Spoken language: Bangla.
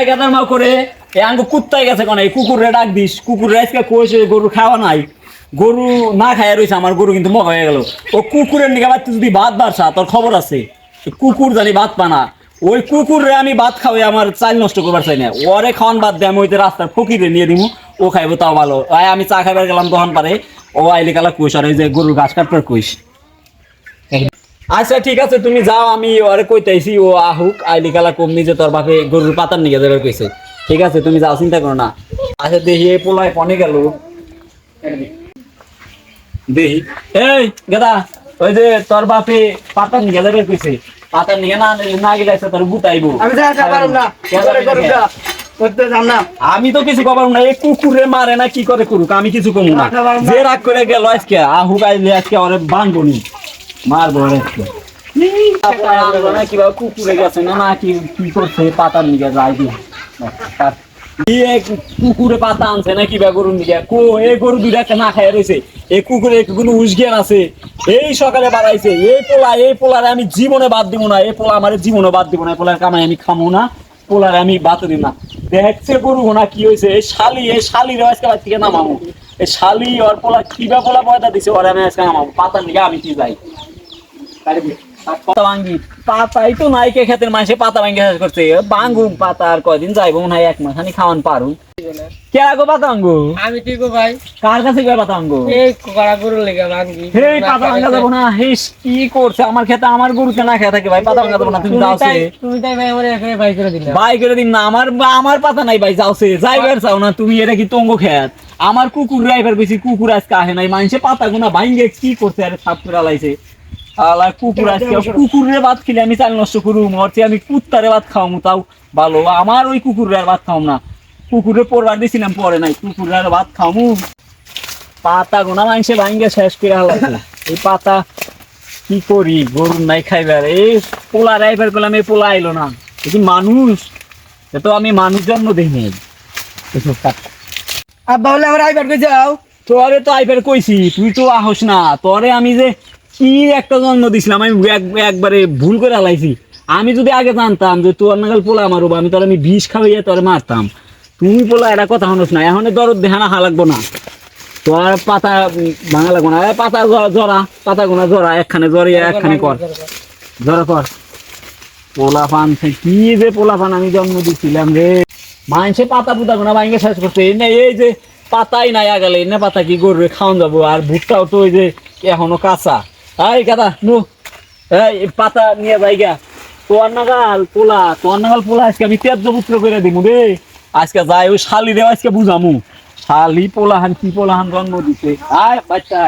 এই গাদার মা করে এ আঙ্গু কুত্তাই গেছে কোন? এই কুকুরে ডাক দিস। কুকুরে আজকে কইছে গরু খাওয়া নাই। গরু না খাইয়া রইছে, আমার গরু কিন্তু মগ হয়ে গেল। ও কুকুরের নিকে বাড়তে যদি ভাত বাড়ছা তোর খবর আছে? কুকুর জানি ভাত পানা ওই কুকুরে আমি ভাত খাওয়াই, আমার চাল নষ্ট করবার চাই না। ওরে খাওয়ান বাদ দিয়ে আমি ওই রাস্তার ফকিরে নিয়ে দিমু, ও খাইবো তাও ভালো। আমি চা খাইবার গেলাম তখন পারে ও আইলে কালা কইস, আর ওই যে গরুর ঘাস কাটবার কইস। আচ্ছা ঠিক আছে তুমি যাও আমি ওরে কইতাইছি ও আহুক আইলি কালা কম নিজে তোর বাপে গরুর পাতার নিয়ে যাবে কইছে। ঠিক আছে তুমি যাও চিন্তা করো না। আচ্ছা দেখি এই পোলায় পনে গেল? দেখি। এই গেদা ওই যে তোর বাপে পাতার নিয়ে যাবে কইছে। পাতার নিয়ে না না গেলে তোর বুতাইবো আমি যাইতে পারুম না আমি তো কিছু খবর না এই কুকুরে মারে না কি করে করুক আমি কিছু কমু না। যে রাগ করে গেল আজকে আহু গাইলে আজকে ওরে বানবো ওরে। আজকে কুকুরে না কি কি করছে পাতা আনছে না কিবা গরুর নিকে? কো, এই গরু দুইটা না খায় রয়েছে। এই কুকুরে কোনো উসজ্ঞান আছে। এই সকালে বাড়াইছে। এই পোলা, এই পোলারে আমি জীবনে বাদ দিব না। এই পোলা আমার জীবনে বাদ দিব না। পোলার কামাই আমি খামো না। পোলারে আমি বাদ দিব না। দেখছে গরু না কি হয়েছে? এই শালি এই শালি রে আজকে বাড়ি থেকে নামাবো এই শালি ওর পোলা কিবা পোলা পয়দা দিছে, ওরে আমি আজকে নামাবো পাতার নিকে আমি কি যাই? পাতা ভাঙ্গি পাতাই তো নাইকে খেতের মানুষে পাতা ভাঙ্গি শেষ করছে। বাঙ্গু পাতা আর কয়দিন যাইবো এক মাস খানি খাওয়ান পারুন কে আগো পাতা ভাঙ্গু আমি কি গো ভাই? কার কাছে গিয়ে পাতা ভাঙ্গু এই কড়া গরু লেগে ভাঙ্গি হে পাতা ভাঙ্গা যাব না। হে কি করছে? আমার খেতে আমার গরুকে না খেয়ে থাকে ভাই পাতা ভাঙ্গা যাব না। তুমি যাও তাই তুমি তাই ভাই আমার এখানে ভাই করে দিলে। ভাই করে দিন না। আমার আমার পাতা নাই ভাই যাও সে। যাইবার চাও না তুমি এটা কি তঙ্গ খেয়াত আমার কুকুর ড্রাইভার বেশি কুকুর আজকে আহে নাই। মানুষে পাতা গুনা ভাঙ্গে কি করছে? আরে সাপ করে লাইছে আলা কুকুর আজকে ভাত খেলে আমি চাল নষ্ট করু মরছি আমি কুত্তারে ভাত খাওয়ামু তাও ভালো। আমার ওই কুকুরের আর ভাত খাওয়াম না। কুকুরে পরবার দিছিলাম পরে নাই। কুকুরের আর ভাত খাওয়ামু। পাতা গোনা মানুষে ভাঙ্গে শেষ করে হালাইছে এই পাতা কি করি? গরুর নাই খাইবার। এই পোলা ড্রাইভার করলাম এই পোলা আইলো না। এ কি মানুষ এ তো আমি মানুষ জন্ম দিই নাই। এসব কাজ। আব্বা আমার আইবার যাও? তোরে তো আইবার কইছি তুই তো আহস না। তোরে আমি যে কি একটা জন্ম দিছিলাম, আমি এক- একবারে ভুল করে হালাইছি। আমি যদি আগে জানতাম যে তোর নাগাল পোলা মারবো আমি তোর আমি বিষ খাওয়াইয়া তোরে মারতাম। তুমি পোলা, এটা কথা হনস না, এখন দরদ দেখানা হা লাগবো না। তোর পাতা ভাঙা লাগবো না। পাতা জরা, পাতা গোনা জরা, একখানে জরিয়া, একখানে কর। জরা কর। পোলা পান কি যে পোলা পান আমি জন্ম দিছিলাম রে। মানুষে পাতা পুতা গোনা ভাঙে শেষ করছে। এই নে এই যে পাতাই নাই আগালে, এনে পাতা কি গরু খাওয়ান যাব? আর ভুট্টাও তো ওই যে এখনও কাঁচা। এই কাদা নু। এই পাতা নিয়ে যাই গা। নাগাল পোলা তোর নাগাল পোলা, আজকে আমি তেজ পুত্র করে দিমু রে। আজকে যাই, ওই শালি দেওয়া আজকে বুঝামু। শালি পোলাহান, কি পোলাহান জন্ম দিছে? আয়, বাচ্চা।